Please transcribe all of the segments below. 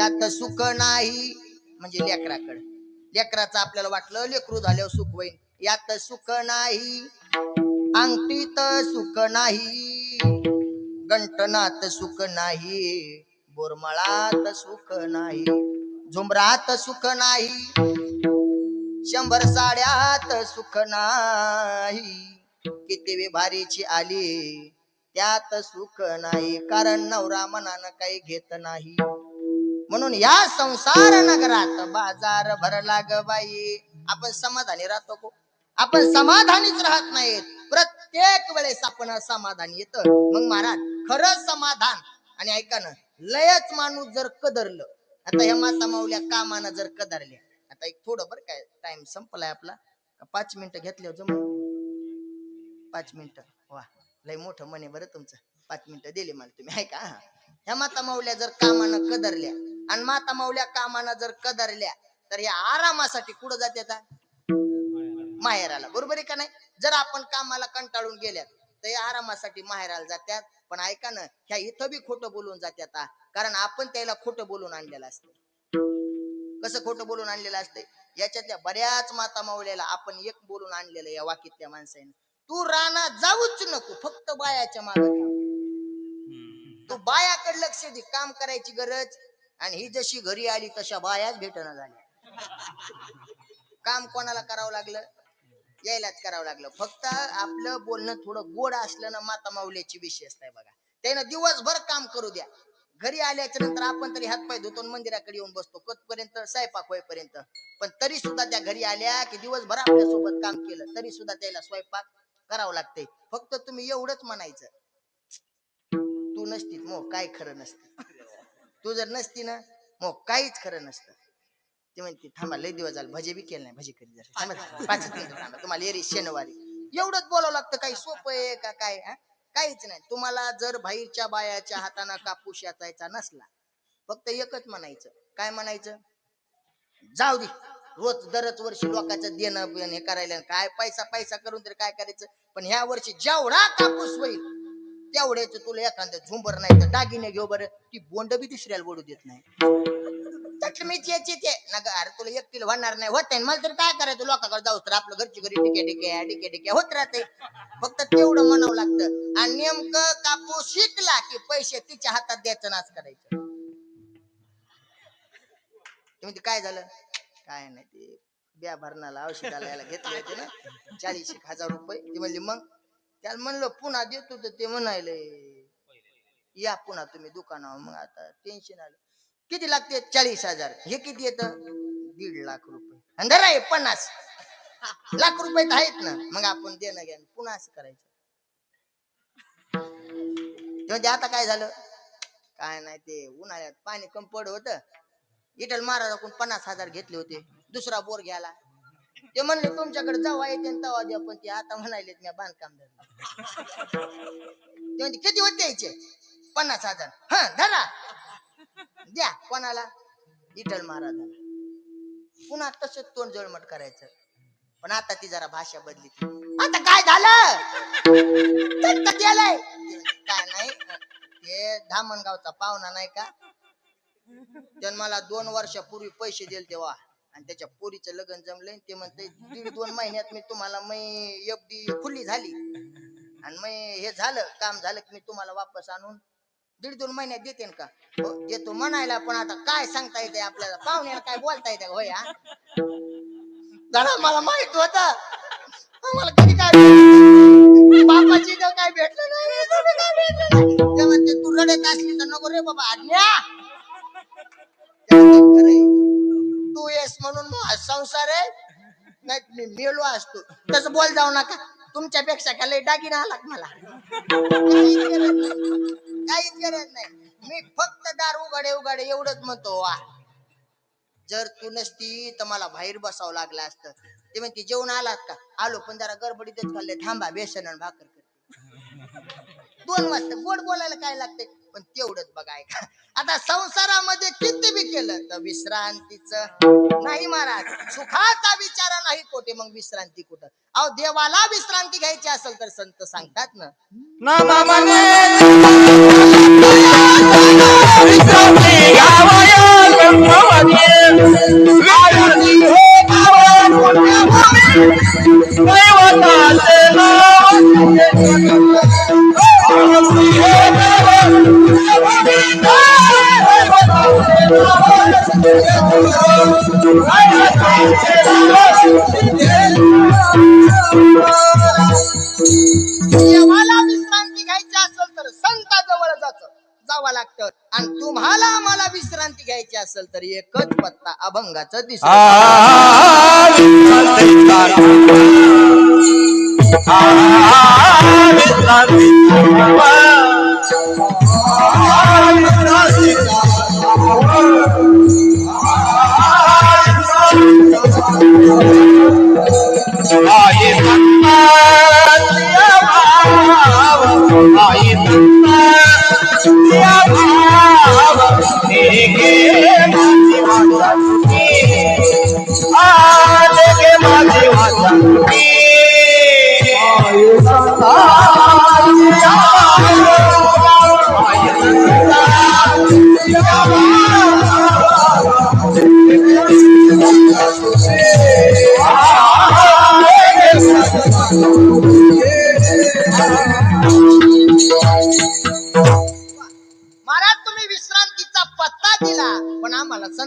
यात सुख नाही. म्हणजे लेकराकड. लेकराचं आपल्याला वाटलं लेकरू झाल्यावर सुख होईल यात सुख नाही. अंगठीत सुख नाही. गंटनात सुख नाही. बोरमळात सुख नाही. झुंबरात सुख नाही. शंभर साड्यात सुख नाही. किती विभारीची आली त्यात सुख नाही. कारण नवरा मनानं काही घेत नाही. म्हणून या संसार नगरात बाजार भरला ग बाई. आपण समाधानी राहतो को आपण समाधानीच राहत नाहीत. प्रत्येक वेळेस आपण समाधानी येत. मग महाराज खरं समाधान. आणि ऐका ना लयच माणूस जर कदरलं. आता ह्या माता माऊल्या कामानं जर कदरल्या. आता एक थोडं बरं काय टाइम संपलाय आपला. पाच मिनिटं घेतले जमून पाच मिनिटं. वा लय मोठं म्हणे बरं तुमचं. पाच मिनिटं दिले मला तुम्ही. ऐका हा. ह्या माता माऊल्या जर कामानं कदरल्या आणि माता माऊल्या कामानं जर कदरल्या तर या आरामासाठी कुठं जात्यात माहेराला. बरोबर आहे का नाही? जर आपण कामाला कंटाळून गेल्यात तर या आरामासाठी माहेराला जात्यात. पण ऐका ना ह्या इथं बी खोटं बोलून जात्यात. कारण आपण त्याला खोटं बोलून आणलेलं असतं कसं खोटं बोलून आणलेलं असतंय? याच्यातल्या बऱ्याच माता माऊल्याला आपण एक बोलून आणलेलं या वाकीतल्या माणसाने तू राणा जाऊच नको फक्त बायाच्या मागे तू बायाकडे लक्ष दे काम करायची गरज आणि ही जशी घरी आली तशा बायाच भेटणं झाल्या. काम कोणाला करावं लागलं? यायलाच करावं लागलं. फक्त आपलं बोलणं थोडं गोड असलं ना माता माऊल्याची विशेषता आहे बघा. त्यानं दिवसभर काम करू द्या. घरी आल्याच्यानंतर आपण तरी हातपाय धुतो मंदिराकडे येऊन बसतो. कधपर्यंत? स्वयंपाक होईपर्यंत. पण तरी सुद्धा त्या घरी आल्या की दिवसभर आपल्यासोबत काम केलं तरी सुद्धा त्याला स्वयंपाक करावं लागते फक्त तुम्ही एवढंच म्हणायचं. तू नसती मग काय खरं नसतं. तू जर नसती ना मग काहीच खरं नसतं. ते म्हणते थांबा लय दिवस झाले भजे बी केले नाही भजे करी जरा थांबा, पाच तुम्हाला येरी शनिवारी. एवढंच बोलावं लागतं काही सोपं आहे का काय? काहीच नाही. तुम्हाला जर बाहेरच्या बायाच्या हाताना कापूस याचायचा नसला फक्त एकच म्हणायचं. काय म्हणायचं? जाऊ दे रोज दरच वर्षी लोकांचं देणं हे करायला काय पैसा पैसा करून तरी काय करायचं? पण ह्या वर्षी जेवढा कापूस होईल तेवढ्याच तुला एखादं झुंबर नाही तर दागिने घेऊ बरं. ती बोंड बी दुसऱ्याला बोलू देत नाही. चटमीच याची ते. नका अरे तुला एकटीला होणार नाही. होत नाही मला तर काय करायचं? लोकांकडे जाऊ तर आपलं घरची घरी टिके टिके टिके टिके होत राहते फक्त तेवढं म्हणावं लागतं. आणि नेमकं कापूस शिकला की पैसे तिच्या हातात द्यायचं नाच करायचं. तुम्ही काय झालं? काय नाही ते ब्या भरणाला औषधाला याला घेतले होते ना. चाळीस एक हजार रुपये. ती म्हणली मग त्याला म्हणलं पुन्हा देतो तर ते म्हणायले या पुन्हा तुम्ही दुकानावर. मग आता टेन्शन आलं. किती लागते? चाळीस हजार. हे किती येत? दीड लाख रुपये. आणि पन्नास. लाख रुपये तर आहेत ना. मग आपण देणं घ्या पुन्हा असं करायचं. म्हणजे आता काय झालं? काय नाही ते उन्हाळ्यात पाणी कमी पड होत. इटल महाराजाकडून पन्नास हजार घेतले होते. दुसरा बोर घ्यायला. ते म्हणले तुमच्याकडे जेव्हा येते तवा तेव्हा द्या पण ते आता म्हणाले मी बांधकाम धरलं ते म्हणते किती होते यायचे? पन्नास हजार. हा धरा. द्या. कोणाला? इटल महाराजाला. पुन्हा तसंच तोंड जळमट करायचं. पण आता ती जरा भाषा बदली. आता काय झालं? केलंय. काय नाही ते धामणगावचा पाहुणा नाही का? जन्माला मला दोन वर्षापूर्वी पैसे दिले तेव्हा आणि त्याच्या पोरीचं लग्न जमलंय ते म्हणते दीड दोन महिन्यात मी तुम्हाला मै एफडी खुली झाली. आणि मै हे झालं काम झालं की मी तुम्हाला वापस आणून दीड दोन महिन्यात देते का? हो देतो म्हणायला पण आता काय सांगता येते आपल्याला? पाहुण्याला काय बोलता येते होय हा? जरा मला माहीत होत. मला कधी काय भेटलं. बापाची तर काय भेटलं नाही? तुम्ही काय भेटलं नाही. ते रडत असली तर नको रे बाबा आज्ञा. ते म्हणते, "खरंय. संसार आहे? नाही मी मेलो असतो. तसं बोल जाऊ नका. तुमच्यापेक्षा का लय दागिना आला मला? काहीच गरज नाही. काहीच गरज नाही मी फक्त दार उघडे उघडे एवढंच म्हणतो वा. जर तू नसती तर मला बाहेर बसावं लागलं असतं. ते म्हणते जेवण आलात का? आलो पण जरा गडबडीतच खाल्ले थांबा बेसन आणि भाकर करते. दोन वाजता गोड बोलायला काय लागते पण तेवढंच बघाय का आता संसारामध्ये किती बी केलं तर विश्रांतीच. नाही महाराज सुखाचा विचार नाही कोठे मग विश्रांती कुठं? अहो देवाला विश्रांती घ्यायची असेल तर संत सांगतात ना. विश्रांती घ्यावया देवाला विश्रांती घ्यायची असेल तर संताजवळ जायचं जावं लागतं आणि तुम्हाला आम्हाला विश्रांती घ्यायची असेल तर एकच पत्ता अभंगाचा दिसतो you.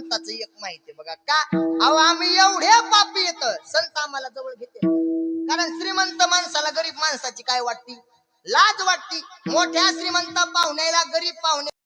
संताचं एक माहिती बघा. का? अहो आम्ही एवढे पापी येत संत आम्हाला जवळ घेते. कारण श्रीमंत माणसाला गरीब माणसाची काय वाटती? लाज वाटती. मोठ्या श्रीमंत पाहुण्याला गरीब पाहुणे